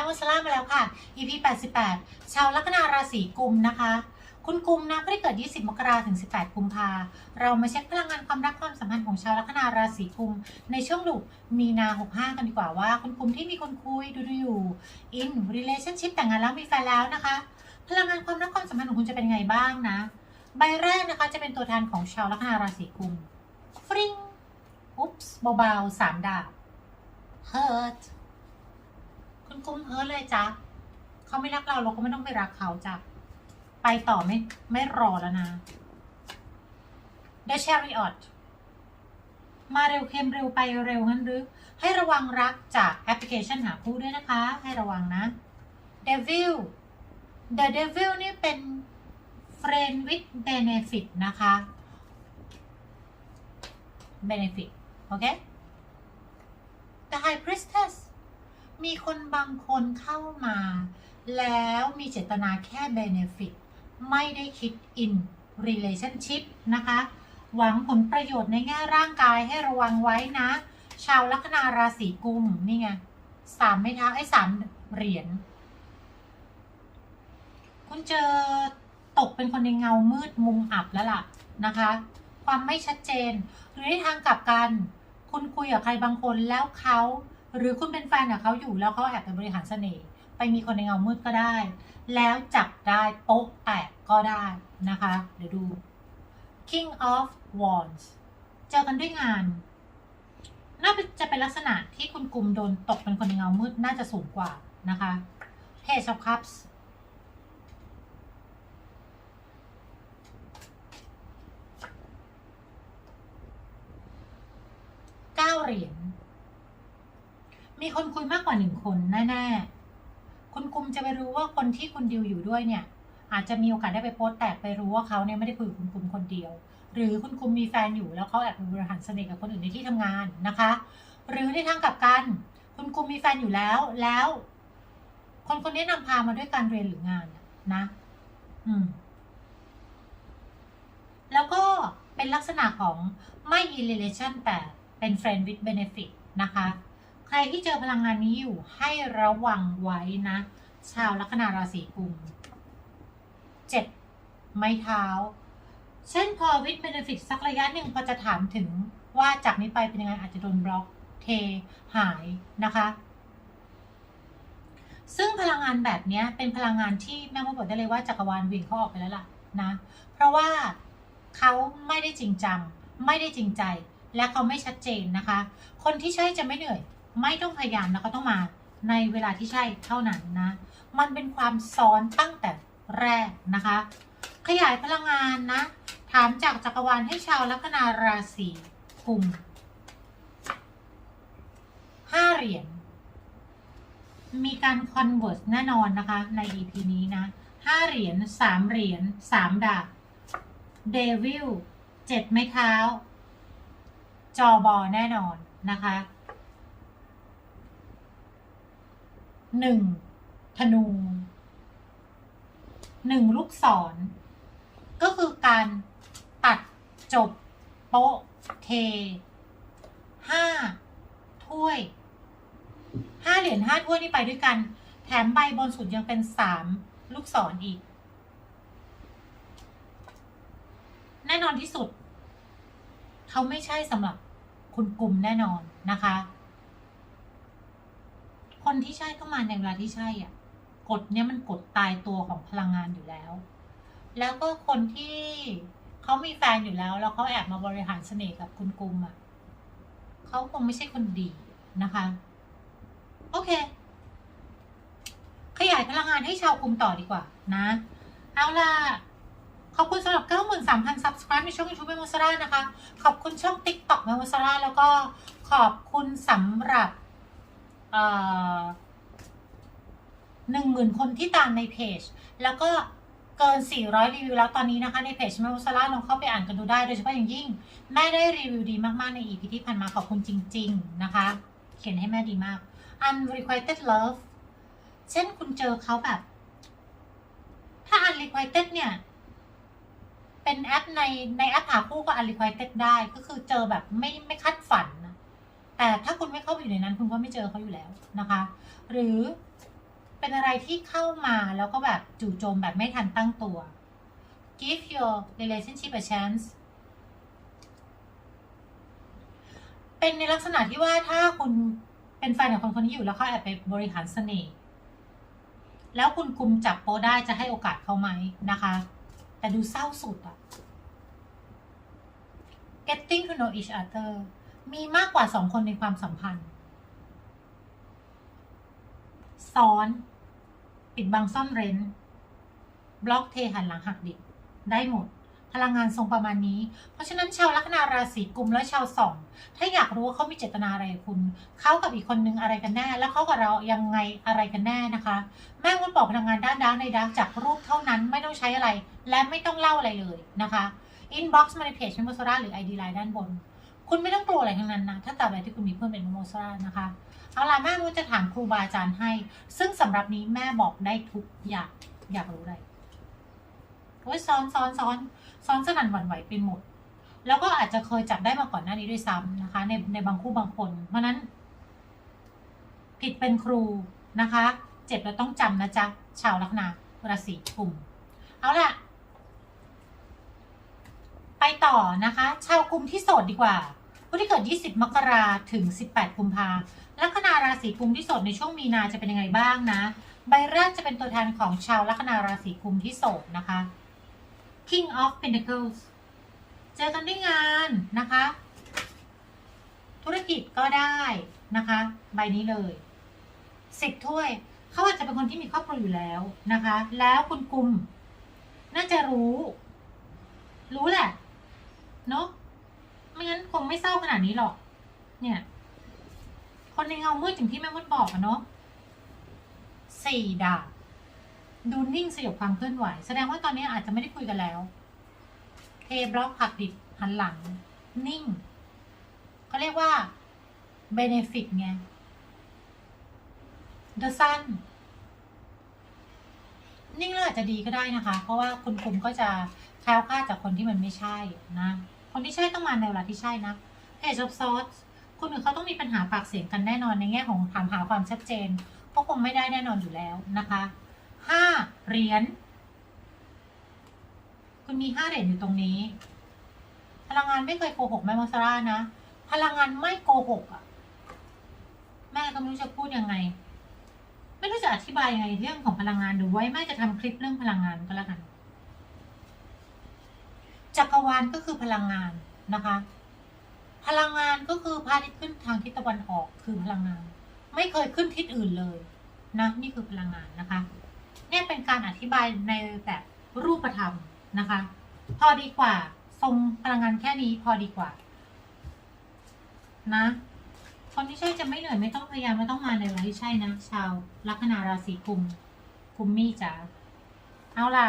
ม่วัสลามาแล้วค่ะ EP 88 ชาวลัคนาราศีกุมนะคะ คุณกุมนะผู้ที่เกิด 20 มกราถึง 18 กุมภาเรามาเช็คพลังงานความรักความสัมพันธ์ของชาวลัคนาราศีกุม ในช่วงลูกมีนา 65 กันดีกว่าว่า คุณกุมที่มีคนคุยดูดูอยู่ in relationship แต่งงานแล้วมีแฟนแล้วนะคะ พลังงานความรักความสัมพันธ์ของคุณจะเป็นไงบ้างนะ ใบแรกนะคะจะเป็นตัวแทนของชาวลัคนาราศีกุมฟริงอุ๊ปส์เบาๆสามดาบ hurt คุณกุมเฮิร์ตเลยจ้ะเขาไม่รักเราเราก็ไม่ต้องไปรักเขาจ้ะไปต่อไม่ไม่รอแล้วนะ The Chariot มาเร็วเค็มเร็วไปเร็วงั้นหรือ ให้ระวังรักจากแอปพลิเคชันหาคู่ด้วยนะคะ ให้ระวังนะ Devil The Devil นี่เป็น Friend with Benefit นะคะ Benefit โอเค The High Priestess มีคนบางคนเข้ามา แล้วมีเจตนาแค่ benefit ไม่ได้คิด in relationship นะคะ หวังผลประโยชน์ในแง่ร่างกายให้ระวังไว้นะ ชาวลัคนาราศีกุมนี่ไงสามไม่ท้าไอ้สามเหรียญคุณเจอตกเป็นคนในเงามืดมุมอับแล้วล่ะนะคะ ความไม่ชัดเจน หรือในทางกลับกัน คุณคุยกับใครบางคนแล้วเขา หรือคุณเป็นแฟนกับเขาอยู่แล้วเขาแอบไปบริหารเสน่ห์ไปมีคนในเงามืดก็ได้ แล้วจับได้โป๊ะแตกก็ได้นะคะ เดี๋ยวดู King of Wands เจอกันด้วยงาน น่าจะเป็นลักษณะที่คุณกลุ่มโดนตกเป็นคนในเงามืดน่าจะสูงกว่านะคะ Page of Cups เก้าเหรียญ มีคนคุยมากกว่าหนึ่งคนแน่ๆ คุณกุมจะไปรู้ว่าคนที่คุณดิวอยู่ด้วยเนี่ย อาจจะมีโอกาสได้ไปโพสแตกไปรู้ว่าเขาเนี่ยไม่ได้คุยกับคุณกุมคนเดียว หรือคุณกุมมีแฟนอยู่แล้วเขาแอบไปบริหารเสน่ห์กับคนอื่นในที่ทำงานนะคะ หรือในทางกลับกัน คุณกุมมีแฟนอยู่แล้วแล้ว คนคนนี้นำพามาด้วยการเรียนหรืองานนะนะ อืม แล้วก็เป็นลักษณะของไม่ in relation แต่เป็น friend with benefit นะคะ ใครที่เจอพลังงานนี้อยู่ให้ระวังไว้นะ ชาวลัคนาราศีกุมเจ็ดไม้เท้า เช่นพอวิดเบนฟิตสักระยะหนึ่งพอจะถามถึงว่าจากนี้ไปเป็นยังไงอาจจะโดนบล็อกเทหายนะคะ ซึ่งพลังงานแบบนี้เป็นพลังงานที่แม่มดบอกได้เลยว่าจักรวาลวิ่งเขาออกไปแล้วล่ะนะ เพราะว่าเขาไม่ได้จริงจัง ไม่ได้จริงใจ และเขาไม่ชัดเจนนะคะ คนที่ใช่จะไม่เหนื่อย ไม่ต้องพยายามแล้วก็ต้องมาในเวลาที่ใช่เท่านั้นนะ มันเป็นความซ้อนตั้งแต่แรกนะคะ ขยายพลังงานนะ ถามจากจักรวาลให้ชาวลัคนาราศีกุมห้าเหรียญ มีการคอนเวิร์สแน่นอนนะคะ ใน EP นี้นะห้าเหรียญสามเหรียญสามดาบเดวิลเจ็ดไม้เท้า จอบอแน่นอนนะคะ หนึ่งธนูหนึ่งลูกศร ก็คือการตัดจบโป๊ะเทห้าถ้วยห้าเหรียญห้าถ้วยนี่ไปด้วยกัน แถมใบบนสุดยังเป็นสามลูกศรออีก แน่นอนที่สุด เขาไม่ใช่สำหรับคุณกลุ่มแน่นอนนะคะ คนที่ใช่ต้องมาในเวลาที่ใช่อะกฎเนี้ยมันกฎตายตัวของพลังงานอยู่แล้ว แล้วก็คนที่เขามีแฟนอยู่แล้ว แล้วเขาแอบมาบริหารเสน่ห์กับคุณกุมอะเขาคงไม่ใช่คนดีนะคะ โอเค ขยายพลังงานให้ชาวกุมต่อดีกว่านะ เอาล่ะขอบคุณสำหรับ 93,000 subscribe ในช่อง YouTube เมมโมซาร่านะคะ ขอบคุณช่อง TikTok เมโมซาร่าแล้วก็ขอบคุณสำหรับ หนึ่งหมื่นคนที่ตามในเพจ แล้วก็เกิน 400 รีวิวแล้วตอนนี้นะคะ ในเพจแม่วุสลาลองเข้าไปอ่านกันดูได้โดยเฉพาะอย่างยิ่ง แม่ได้รีวิวดีมากๆ ใน EP ที่ผ่านมาขอบคุณจริง ๆ นะคะ เขียนให้แม่ดีมาก unrequited love เช่นคุณเจอเขาแบบ ถ้า unrequited เนี่ย เป็นแอปในในแอปหาคู่ก็ unrequited ได้ก็คือเจอแบบไม่ไม่คาดฝันนะ แต่ถ้าคุณไม่เข้าไปอยู่ในนั้น คุณก็ไม่เจอเขาอยู่แล้วนะคะ หรือเป็นอะไรที่เข้ามาแล้วก็แบบจู่โจมแบบไม่ทันตั้งตัว give your relationship a chance เป็นในลักษณะที่ว่าถ้าคุณเป็นแฟนกับคนคนนี้อยู่แล้วเขาแอบไปบริหารเสน่ห์แล้วคุณกุมจับโปได้จะให้โอกาสเขาไหมนะคะ แต่ดูเศร้าสุดอะ getting to know each other มีมากกว่าสองคนในความสัมพันธ์ ซ้อน ปิดบังซ่อนเร้น บล็อกเทหันหลังหักดิบได้หมด พลังงานทรงประมาณนี้ เพราะฉะนั้นชาวลัคนาราศีกุมและชาวสอง ถ้าอยากรู้ว่าเขามีเจตนาอะไรคุณ เขากับอีกคนนึงอะไรกันแน่ แล้วเขากับเรายังไงอะไรกันแน่นะคะ แม่มดบอกพลังงานด้านดาร์กในดาร์กจากรูปเท่านั้นไม่ต้องใช้อะไร และไม่ต้องเล่าอะไรเลยนะคะ inbox มาในเพจเมโมโซราหรือ ID ไลน์ด้านบน คุณไม่ต้องกลัวอะไรทั้งนั้นนะ ถ้าตราบใดที่คุณมีเพื่อนเป็นมโมโซรานะคะ เอาล่ะแม่มดจะถามครูบาอาจารย์ให้ ซึ่งสำหรับนี้แม่บอกได้ทุกอย่าง อยากรู้อะไรโอ้ยซ้อนซ้อนซ้อนซ้อนสนั่นหวั่นไหวไปหมด แล้วก็อาจจะเคยจับได้มาก่อนหน้านี้ด้วยซ้ำนะคะ ในในบางคู่บางคน เพราะนั้น ผิดเป็นครูนะคะ เจ็บแล้วต้องจำนะจ๊ะ ชาวลัคนาราศีกุมเอาล่ะ ไปต่อนะคะ ชาวกลุ่มที่โสดดีกว่า ผู้ที่เกิด 20 มกราถึง 18 กุมภาลัคนาราศีกุมที่โสดในช่วงมีนาจะเป็นยังไงบ้างนะ ใบแรกจะเป็นตัวแทนของชาวลัคนาราศีกุมที่โสดนะคะ King of Pentacles เจอกันด้วยงานนะคะ ธุรกิจก็ได้นะคะ ใบนี้เลยสิบถ้วย เขาอาจจะเป็นคนที่มีครอบครัวอยู่แล้วนะคะ แล้วคุณกุม น่าจะรู้ รู้แหละ เนาะ ไม่งั้นคงไม่เศร้าขนาดนี้หรอก เนี่ย คนในเงามืดอย่างที่แม่มดบอกอะเนาะสี่ดาบดูนิ่งสยบความเคลื่อนไหว แสดงว่าตอนนี้อาจจะไม่ได้คุยกันแล้ว เทบล็อกหักดิบหันหลัง นิ่งเขาเรียกว่า benefit ไง the sun นิ่งแล้วอาจจะดีก็ได้นะคะ เพราะว่าคุณคุมก็จะแคล้วคลาดจากคนที่มันไม่ใช่นะ คนที่ใช่ต้องมาในเวลาที่ใช่นะ Page of Swords คุณกับเขาต้องมีปัญหาปากเสียงกันแน่นอนในแง่ของถามหาความชัดเจนก็คงไม่ได้แน่นอนอยู่แล้วนะคะห้าเหรียญคุณมีห้าเหรียญอยู่ตรงนี้ พลังงานไม่เคยโกหกแม่มอสรานะ พลังงานไม่โกหกอะ แม่ก็ไม่รู้จะพูดยังไง ไม่รู้จะอธิบายยังไงเรื่องของพลังงานหรือไว้แม่จะทำคลิปเรื่องพลังงานก็แล้วกัน จักรวาลก็คือพลังงานนะคะ พลังงานก็คือพระอาทิตย์ขึ้นทางทิศตะวันออกคือพลังงาน ไม่เคยขึ้นทิศอื่นเลยนะนี่คือพลังงานนะคะเนี่ยเป็นการอธิบายในแบบรูปธรรมนะคะ พอดีกว่าทรงพลังงานแค่นี้พอดีกว่า นะคนที่ใช่จะไม่เหนื่อยไม่ต้องพยายามไม่ต้องมาในเวลาที่ใช่นะชาวลัคนาราศีกุมกุมมี่จ๋าเอาล่ะ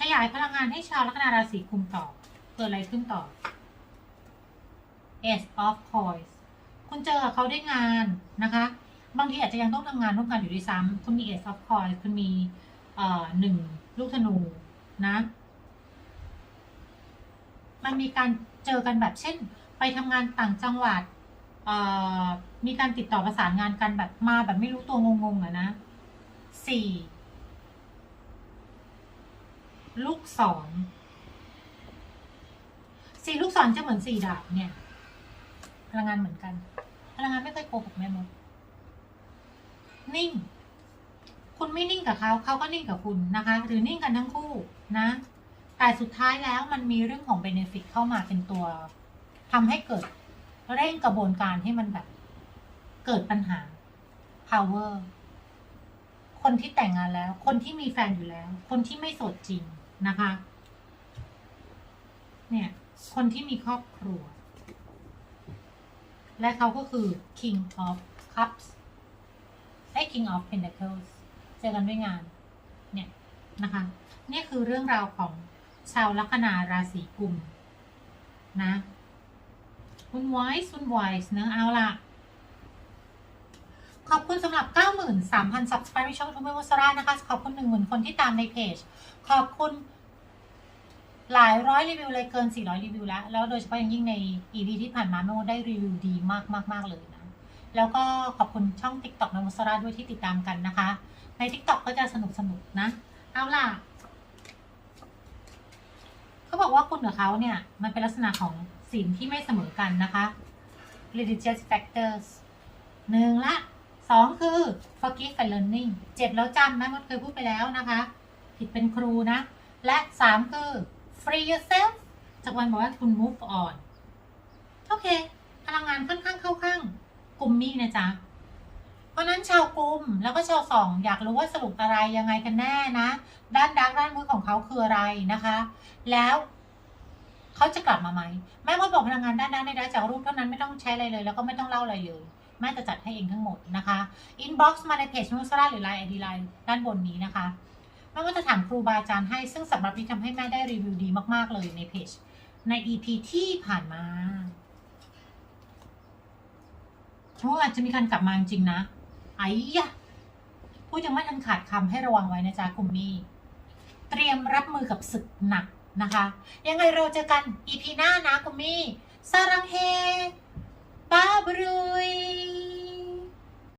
ขยายพลังงานให้ชาวลัคนาราศีกุมต่อ เกิดอะไรขึ้นต่อ Ace of Coins คุณเจอเขาได้งานนะคะ บางทีอาจจะยังต้องทำงานร่วมกันอยู่ด้วยซ้ำคุณมี Ace of Coins คุณมีหนึ่งลูกธนูนะ มันมีการเจอกันแบบเช่น ไปทำงานต่างจังหวัดมีการติดต่อประสานงานกันแบบมาแบบไม่รู้ตัวงงๆอะนะสี่ ลูกศรสี่ลูกศรจะเหมือนสี่ดาบเนี่ย พลังงานเหมือนกัน พลังงานไม่เคยโกหกแม่มดนิ่ง คุณไม่นิ่งกับเขาเขาก็นิ่งกับคุณนะคะ หรือนิ่งกันทั้งคู่นะ แต่สุดท้ายแล้วมันมีเรื่องของเบเนฟิตเข้ามาเป็นตัวทำให้เกิดเร่งกระบวนการให้มันแบบ เกิดปัญหา power คนที่แต่งงานแล้ว คนที่มีแฟนอยู่แล้ว คนที่ไม่โสดจริง นะคะ เนี่ย คนที่มีครอบครัว และเขาก็คือ king of cups ไอ้ king of pentacles เจอกันด้วยงาน เนี่ยนะคะ นี่คือเรื่องราวของชาวลัคนาราศีกุมนะคุณไวส์คุณไวส์เนอะเอาล่ะ ขอบคุณสำหรับ 93,000 subscribe ในช่องทูเมอร์สรานะคะ ขอบคุณ 10,000 คนที่ตามในเพจ ขอบคุณหลายร้อยรีวิวเลยเกิน 400 รีวิวแล้ว แล้วโดยเฉพาะอย่างยิ่งใน EP ที่ผ่านมาโมได้รีวิวดีมากๆๆเลยนะ แล้วก็ขอบคุณช่อง TikTok นมุสราด้วยที่ติดตามกันนะคะ ใน TikTok ก็จะสนุกสนุกนะ เอาล่ะ เขาบอกว่าคุณกับเขาเนี่ย มันเป็นลักษณะของสิ่งที่ไม่เสมอกันนะคะ religious factors หนึ่งละ สองคือ forgive and learning เจ็บแล้วจำนะมันเคยพูดไปแล้วนะคะ ผิดเป็นครูนะ และสามคือ free yourself จากวันบอกว่าคุณ move on โอเค พลังงานค่อนข้างเข้าข้างกลุ่มมี่นะจ๊ะ เพราะนั้นชาวกลุ่มแล้วก็ชาวสองอยากรู้ว่าสรุปอะไรยังไงกันแน่นะ ด้านดักด้านมือของเขาคืออะไรนะคะ แล้วเขาจะกลับมาไหมแม่มดบอกพลังงานด้านด้านในด้านจากรูปเท่านั้นไม่ต้องใช้อะไรเลย แล้วก็ไม่ต้องเล่าอะไรเลย แม่จะจัดให้เองทั้งหมดนะคะ inbox มาในเพจนุสราหรือ line ID line ด้านบนนี้นะคะแม่ว่าจะถามครูบาอาจารย์ให้ซึ่งสำหรับนี้ทำให้แม่ได้รีวิวดีมากๆเลยในเพจใน EP ที่ผ่านมาโอ้อาจจะมีการกลับมาจริงนะ ไอ้ยะพูดยังไม่ทันขาดคำให้ระวังไว้นะจ๊ะคุณมี่เตรียมรับมือกับศึกหนักนะคะ ยังไงเราเจอกัน EP หน้านะคุณมี่สารังเฮ Pabruy!